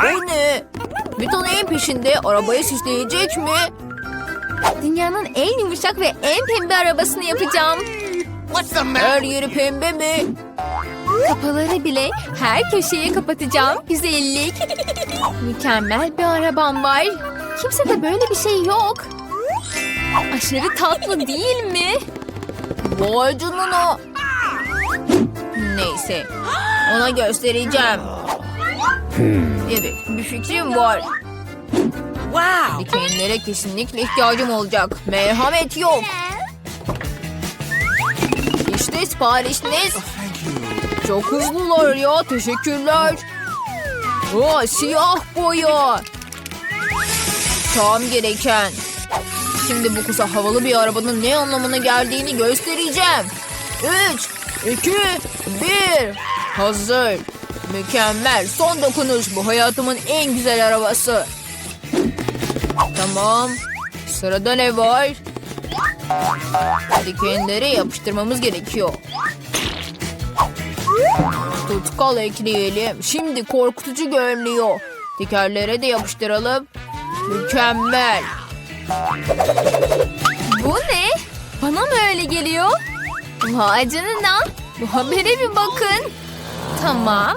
Ne? Vita neyin peşinde? Arabayı süsleyecek mi? Dünyanın en yumuşak ve en pembe arabasını yapacağım. Her yeri pembe mi? Kapıları bile her köşeye kapatacağım. Güzellik. Mükemmel bir arabam var. Kimse de böyle bir şey yok. Aşırı tatlı değil mi? Vay canına. Neyse. Ona göstereceğim. Evet, bir fikrim var. Wow. Dikenlere kesinlikle ihtiyacım olacak. Merhamet yok. İşte siparişiniz. Çok hızlılar ya. Teşekkürler. Aa, siyah boya. Tam gereken. Şimdi bu kısa havalı bir arabanın ne anlamına geldiğini göstereceğim. Üç, iki, bir. Hazır. Mükemmel. Son dokunuş. Bu hayatımın en güzel arabası. Tamam. Sırada ne var? Dikenleri yapıştırmamız gerekiyor. Tutkal ekleyelim. Şimdi korkutucu görünüyor. Tekerlere de yapıştıralım. Mükemmel. Bu ne? Bana mı öyle geliyor? Vay canına. Bu habere bir bakın. Tamam.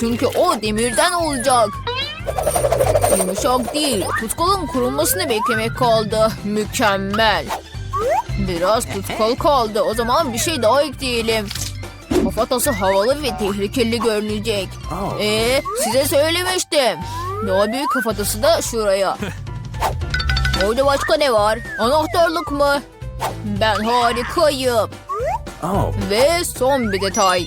Çünkü o demirden olacak. Yumuşak değil. Tutkalın kurulmasını beklemek kaldı. Mükemmel. Biraz tutkal kaldı. O zaman bir şey daha ekleyelim. Kafatası havalı ve tehlikeli görünecek. Ee, size söylemiştim. Daha büyük kafatası da şuraya. Orada başka ne var? Anahtarlık mı? Ben harikayım. Oh. Ve son bir detay.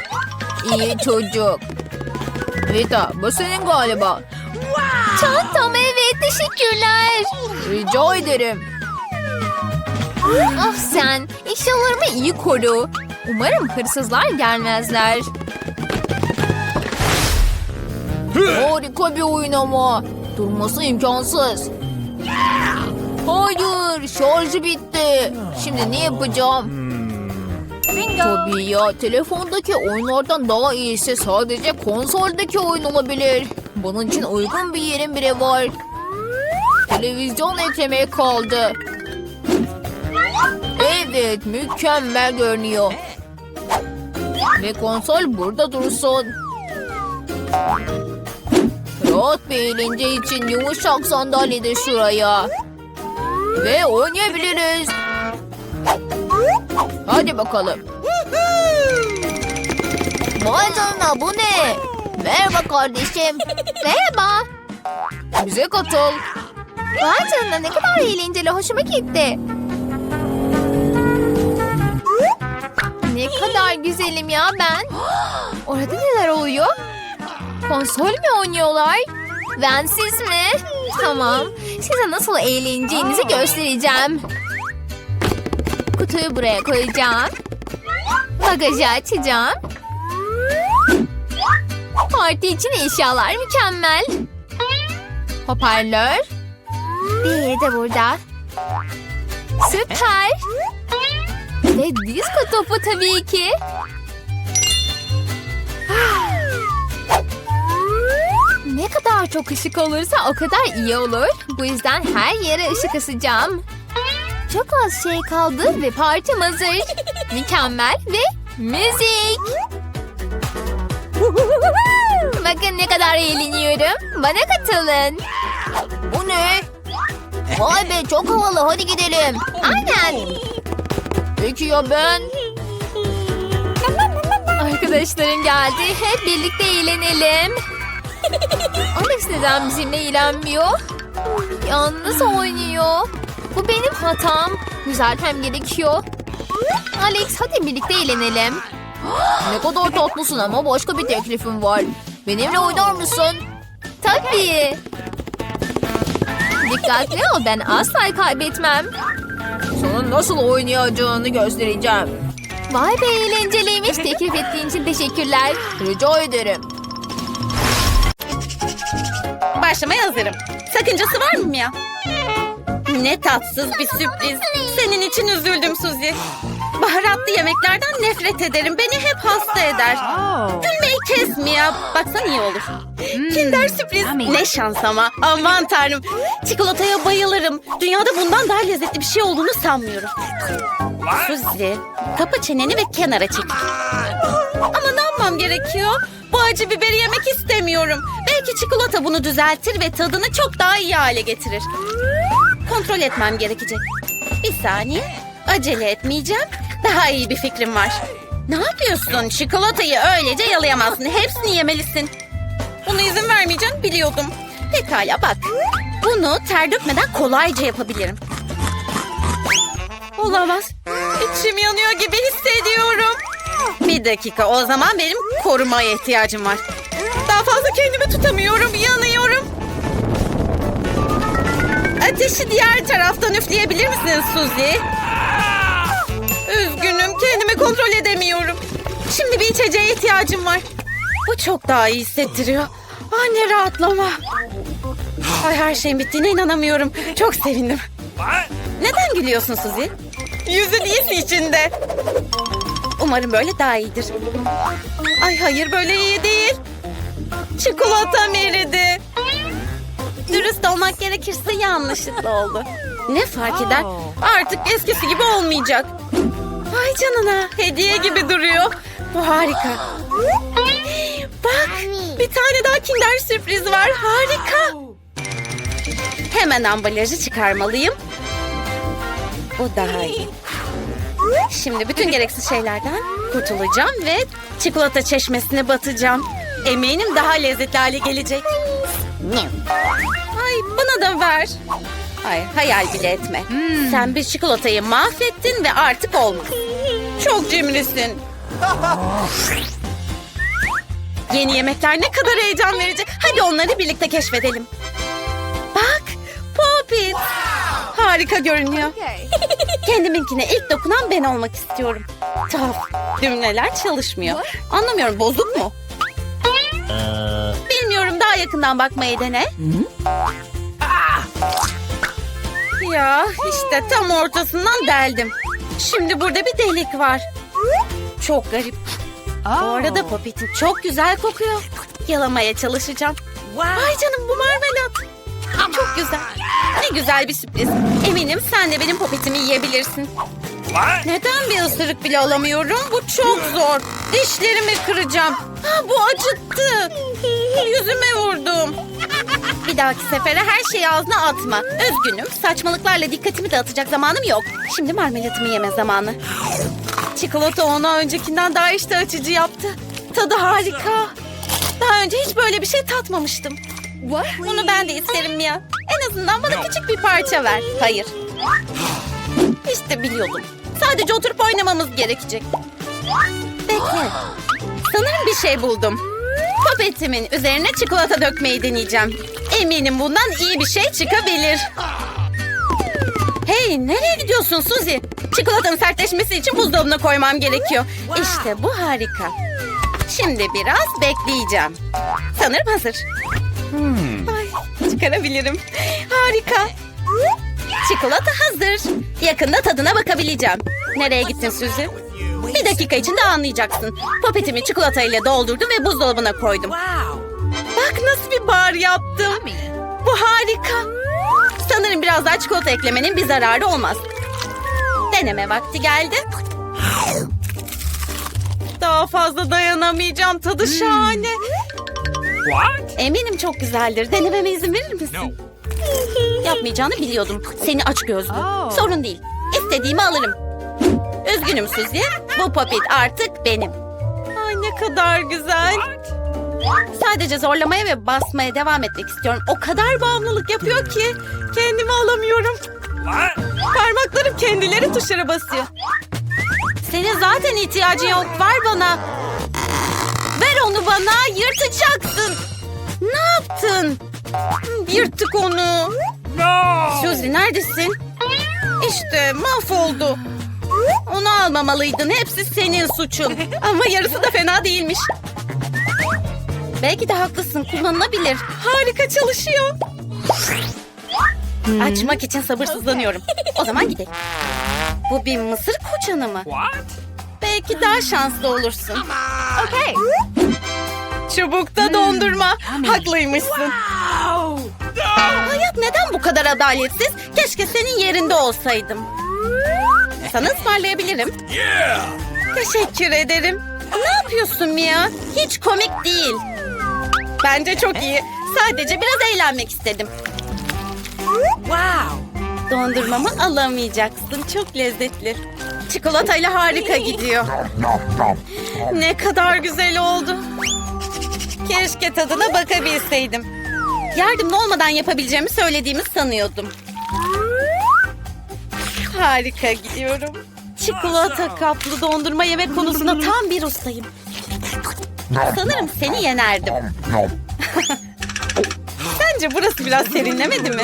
İyi çocuk. Vita bu senin galiba. Çantam evet teşekkürler. Rica ederim. Ah sen eşyalarımı iyi koru. Umarım hırsızlar gelmezler. Harika bir oyun ama. Durması imkansız. Hayır şarjı bitti. Şimdi ne yapacağım? Tabii ya telefondaki oyunlardan daha iyisi sadece konsoldaki oyun olabilir. Bunun için uygun bir yerim bile var. Televizyon eklemeye kaldı. Evet mükemmel görünüyor. Ve konsol burada dursun. Rahat bir eğlence için yumuşak sandalye de şuraya. Ve oynayabiliriz. Hadi bakalım. Vay bu ne? Merhaba kardeşim. Merhaba. Bize katıl. Vay canına ne kadar eğlenceli hoşuma gitti. Ne kadar güzelim ya ben. Orada neler oluyor? Konsol mü oynuyorlar? Ben siz mi? Tamam. Size nasıl eğleneceğinizi göstereceğim. Kutuyu buraya koyacağım. Bagajı açacağım. Parti için eşyalar mükemmel. Hoparlör. Diğeri de burada. Süper. Ve disko topu tabii ki. Ne kadar çok ışık olursa o kadar iyi olur. Bu yüzden her yere ışık asacağım. Çok az şey kaldı ve partim hazır. Mükemmel ve müzik. Bakın ne kadar eğleniyorum. Bana katılın. Bu ne? Vay be çok havalı hadi gidelim. Aynen. Peki ya ben? Arkadaşlarım geldi. Hep birlikte eğlenelim. Alex neden bizimle eğlenmiyor? Yalnız oynuyor. Bu benim hatam. Düzeltmem gerekiyor. Alex hadi birlikte eğlenelim. Ne kadar tatlısın ama başka bir teklifim var. Benimle oynar mısın? Tabii. Dikkatli ol ben asla kaybetmem. Sana nasıl oynayacağını göstereceğim. Vay be eğlenceliymiş. Teklif ettiğin için teşekkürler. Rica ederim. Başlamaya hazırım. Sakıncası var mı ya? Ne tatsız bir sürpriz. Senin için üzüldüm Suzi. Baharatlı yemeklerden nefret ederim. Beni hep hasta eder. Gülmeyi kes Mia. Baksan iyi olur. Kinder sürpriz. Ne şans ama. Aman tanrım. Çikolataya bayılırım. Dünyada bundan daha lezzetli bir şey olduğunu sanmıyorum. Suzi, kapa çeneni ve kenara çek. Ama ne yapmam gerekiyor? Bu acı biberi yemek istemiyorum. Belki çikolata bunu düzeltir ve tadını çok daha iyi hale getirir. Kontrol etmem gerekecek. Bir saniye. Acele etmeyeceğim. Daha iyi bir fikrim var. Ne yapıyorsun? Çikolatayı öylece yalayamazsın. Hepsini yemelisin. Buna izin vermeyeceğim biliyordum. Pekala bak. Bunu ter dökmeden kolayca yapabilirim. Olamaz. İçim yanıyor gibi hissediyorum. Bir dakika o zaman benim korumaya ihtiyacım var. Daha fazla kendimi tutamıyorum, yanıyorum. Ateşi diğer taraftan üfleyebilir misiniz Suzy? Üzgünüm, kendimi kontrol edemiyorum. Şimdi bir içeceğe ihtiyacım var. Bu çok daha iyi hissettiriyor. Ah ne rahatlama. Ay her şeyin bittiğine inanamıyorum. Çok sevindim. Neden gülüyorsun Suzy? Yüzün iyisi içinde. Umarım böyle daha iyidir. Ay hayır böyle iyi değil. Çikolatam eridi. Dürüst olmak gerekirse yanlışlıkla oldu. Ne fark eder? Artık eskisi gibi olmayacak. Vay canına hediye gibi duruyor. Bu harika. Bak bir tane daha kinder sürpriz var. Harika. Hemen ambalajı çıkarmalıyım. Bu daha iyi. Şimdi bütün gereksiz şeylerden kurtulacağım ve çikolata çeşmesine batacağım. Eminim daha lezzetli hale gelecek. Ay bana da ver. Ay hayal bile etme. Sen bir çikolatayı mahvettin ve artık olmaz. Çok cimrisin. Yeni yemekler ne kadar heyecan verici. Hadi onları birlikte keşfedelim. Harika görünüyor. Kendiminkine ilk dokunan ben olmak istiyorum. Tuhaf. Düğmeler çalışmıyor. Anlamıyorum bozuk mu? Bilmiyorum daha yakından bakmayı dene. Ya işte tam ortasından deldim. Şimdi burada bir delik var. Çok garip. Bu arada popetin çok güzel kokuyor. Yalamaya çalışacağım. Vay canım bu marmelat. Çok güzel. Ne güzel bir sürpriz. Eminim sen de benim popetimi yiyebilirsin. Neden bir ısırık bile alamıyorum? Bu çok zor. Dişlerimi kıracağım. Ha, bu acıttı. Yüzüme vurdum. Bir dahaki sefere her şeyi ağzına atma. Üzgünüm. Saçmalıklarla dikkatimi dağıtacak zamanım yok. Şimdi marmelatımı yeme zamanı. Çikolata onu öncekinden daha işte açıcı yaptı. Tadı harika. Daha önce hiç böyle bir şey tatmamıştım. Bunu ben de isterim Mia. En azından bana küçük bir parça ver. Hayır. İşte biliyordum. Sadece oturup oynamamız gerekecek. Bekle. Sanırım bir şey buldum. Popetimin üzerine çikolata dökmeyi deneyeceğim. Eminim bundan iyi bir şey çıkabilir. Hey nereye gidiyorsun Suzy? Çikolatanın sertleşmesi için buzdolabına koymam gerekiyor. İşte bu harika. Şimdi biraz bekleyeceğim. Sanırım hazır. Ay, çıkarabilirim. Harika. Çikolata hazır. Yakında tadına bakabileceğim. Nereye gittin Suzy? Bir dakika içinde anlayacaksın. Popetimi çikolatayla doldurdum ve buzdolabına koydum. Bak nasıl bir bar yaptım. Bu harika. Sanırım biraz daha çikolata eklemenin bir zararı olmaz. Deneme vakti geldi. Daha fazla dayanamayacağım. Tadı şahane. Eminim çok güzeldir. Denememe izin verir misin? Yapmayacağını biliyordum. Seni aç gözlü. Sorun değil. İstediğimi alırım. Üzgünüm Suzy. Bu popit artık benim. Ay ne kadar güzel. Sadece zorlamaya ve basmaya devam etmek istiyorum. O kadar bağımlılık yapıyor ki kendimi alamıyorum. Parmaklarım kendileri tuşlara basıyor. Senin zaten ihtiyacın yok. Ver bana. Ver onu bana. Yırtacaksın. Ne yaptın? Yırttık onu. Suzy neredesin? İşte mahvoldu. Onu almamalıydın. Hepsi senin suçun. Ama yarısı da fena değilmiş. Belki de haklısın. Kullanılabilir. Harika çalışıyor. Açmak için sabırsızlanıyorum. O zaman gidelim. Bu bir mısır koçanı mı? Belki daha şanslı olursun. Okay. Çubukta dondurma. Haklıymışsın. Hayat neden bu kadar adaletsiz? Keşke senin yerinde olsaydım. Sana ısmarlayabilirim. Teşekkür ederim. Ne yapıyorsun Mia? Hiç komik değil. Bence çok iyi. Sadece biraz eğlenmek istedim. Dondurmamı alamayacaksın. Çok lezzetli. Çikolatayla harika gidiyor. Ne kadar güzel oldu. Keşke tadına bakabilseydim. Yardımlı olmadan yapabileceğimi söylediğimi sanıyordum. Harika gidiyorum. Çikolata kaplı dondurma yemek konusunda tam bir ustayım. Sanırım seni yenerdim. Sence burası biraz serinlemedi mi?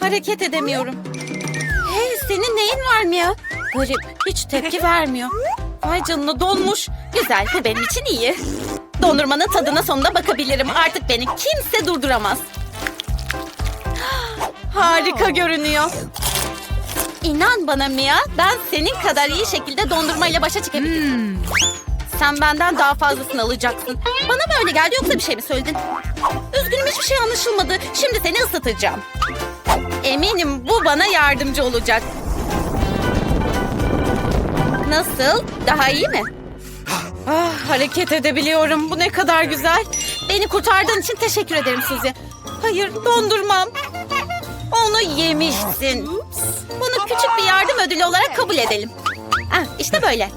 Hareket edemiyorum. Hey senin neyin var mı ya? Garip hiç tepki vermiyor. Vay canına donmuş. Güzel bu benim için iyi. Dondurmanın tadına sonunda bakabilirim. Artık beni kimse durduramaz. Harika görünüyor. İnan bana Mia, ben senin kadar iyi şekilde dondurmayla başa çıkabilirim. Sen benden daha fazlasını alacaksın. Bana mı öyle geldi yoksa bir şey mi söyledin? Üzgünüm hiçbir şey anlaşılmadı. Şimdi seni ısıtacağım. Eminim bu bana yardımcı olacak. Nasıl? Daha iyi mi? Ah, hareket edebiliyorum. Bu ne kadar güzel. Beni kurtardığın için teşekkür ederim Suzy. Hayır, dondurmam. Onu yemişsin. Bunu küçük bir yardım ödülü olarak kabul edelim. Ah, işte böyle.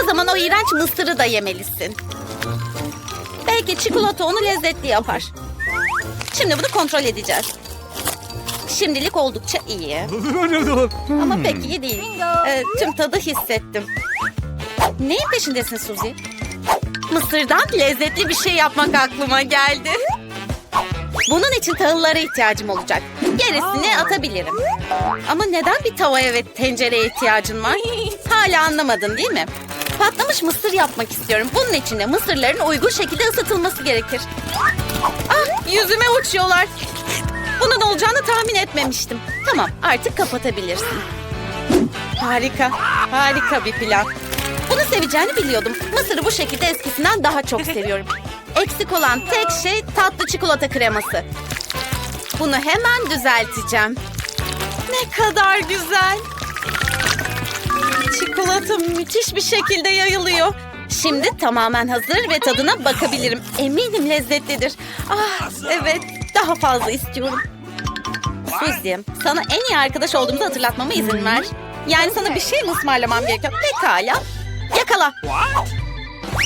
O zaman o iğrenç mısırı da yemelisin. Belki çikolata onu lezzetli yapar. Şimdi bunu kontrol edeceğiz. Şimdilik oldukça iyi. Ama pek iyi değil. Ee, tüm tadı hissettim. Neyin peşindesin Suzy? Mısırdan lezzetli bir şey yapmak aklıma geldi. Bunun için tahıllara ihtiyacım olacak. Gerisini atabilirim. Ama neden bir tavaya ve tencereye ihtiyacın var? Hala anlamadın değil mi? Patlamış mısır yapmak istiyorum. Bunun için de mısırların uygun şekilde ısıtılması gerekir. Ah yüzüme uçuyorlar. Bunun olacağını tahmin etmemiştim. Tamam artık kapatabilirsin. Harika, harika bir plan. Bunu seveceğini biliyordum. Mısırı bu şekilde eskisinden daha çok seviyorum. Eksik olan tek şey tatlı çikolata kreması. Bunu hemen düzelteceğim. Ne kadar güzel. Çikolata müthiş bir şekilde yayılıyor. Şimdi tamamen hazır ve tadına bakabilirim. Eminim lezzetlidir. Ah evet daha fazla istiyorum. Suzy, sana en iyi arkadaş olduğumuzu hatırlatmama izin ver. Yani sana bir şey mi ısmarlamam gerekiyor? Pekala. Yakala.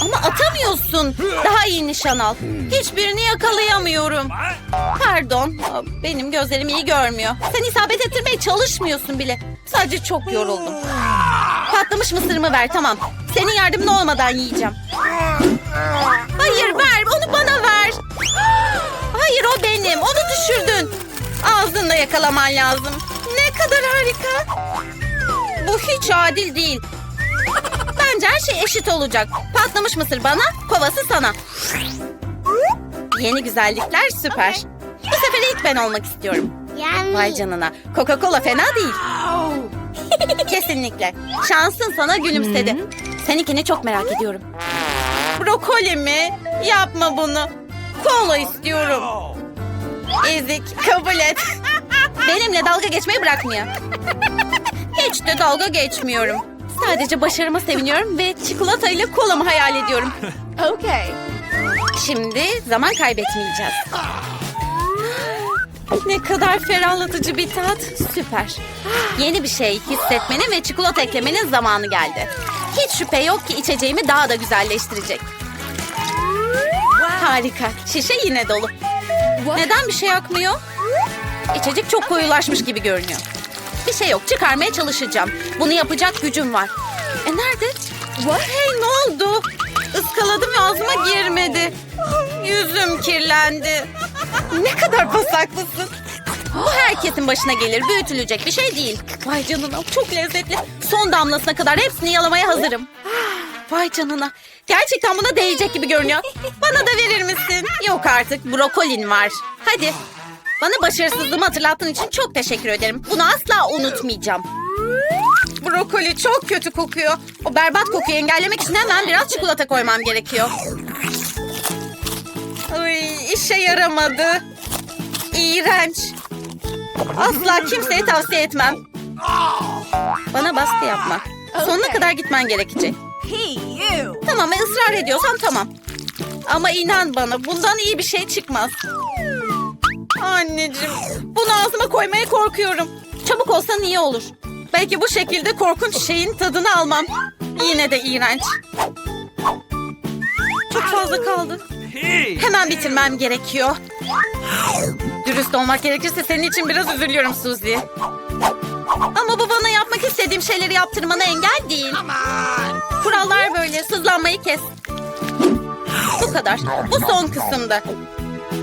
Ama atamıyorsun. Daha iyi nişan al. Hiçbirini yakalayamıyorum. Pardon. Benim gözlerim iyi görmüyor. Sen isabet ettirmeye çalışmıyorsun bile. Sadece çok yoruldum. Patlamış mısırımı ver tamam. Senin yardımın olmadan yiyeceğim. Hayır ver onu bana ver. Hayır o benim. Onu düşürdün. Ağzınla yakalaman lazım. Ne kadar harika. Bu hiç adil değil. Bence her şey eşit olacak. Patlamış mısır bana, kovası sana. Yeni güzellikler süper. Bu sefer ilk ben olmak istiyorum. Vay canına. Coca-Cola fena değil. Kesinlikle. Şansın sana gülümsedi. Seninkini çok merak ediyorum. Brokoli mi? Yapma bunu. Kola istiyorum. Ezik kabul et. Benimle dalga geçmeyi bırakmıyor. Hiç de dalga geçmiyorum. Sadece başarıma seviniyorum ve çikolata ile kolamı hayal ediyorum. Okay. Şimdi zaman kaybetmeyeceğiz. Ne kadar ferahlatıcı bir tat. Süper. Yeni bir şey hissetmenin ve çikolata eklemenin zamanı geldi. Hiç şüphe yok ki içeceğimi daha da güzelleştirecek. Harika. Şişe yine dolu. Neden bir şey akmıyor? İçecek çok koyulaşmış gibi görünüyor. Bir şey yok. Çıkarmaya çalışacağım. Bunu yapacak gücüm var. E nerede? Hey ne oldu? Iskaladım ve ağzıma girmedi. Yüzüm kirlendi. Ne kadar pasaklısın. Bu herkesin başına gelir. Büyütülecek bir şey değil. Vay canına çok lezzetli. Son damlasına kadar hepsini yalamaya hazırım. Vay canına. Gerçekten buna değecek gibi görünüyor. Bana da verir misin? Yok artık brokolin var. Hadi. Bana başarısızlığımı hatırlattığın için çok teşekkür ederim. Bunu asla unutmayacağım. Brokoli çok kötü kokuyor. O berbat kokuyu engellemek için hemen biraz çikolata koymam gerekiyor. Ay, işe yaramadı. İğrenç. Asla kimseye tavsiye etmem. Bana baskı yapma. Sonuna kadar gitmen gerekecek. Hey you. Tamam ısrar ediyorsan tamam. Ama inan bana bundan iyi bir şey çıkmaz. Anneciğim bunu ağzıma koymaya korkuyorum. Çabuk olsan iyi olur. Belki bu şekilde korkunç şeyin tadını almam. Yine de iğrenç. Çok fazla kaldı. Hemen bitirmem gerekiyor. Dürüst olmak gerekirse senin için biraz üzülüyorum Suzy. Ama bu bana yapmak istediğim şeyleri yaptırmana engel değil. Kurallar böyle. Sızlanmayı kes. Bu kadar. Bu son kısımda.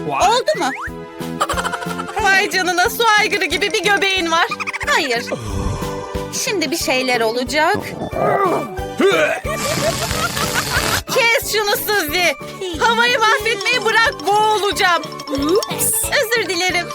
Oldu mu? Vay canına su aygırı gibi bir göbeğin var. Hayır. Şimdi bir şeyler olacak. Kes şunu Suzy. Havayı mahvetmeyi bırak boğulacağım. Özür dilerim.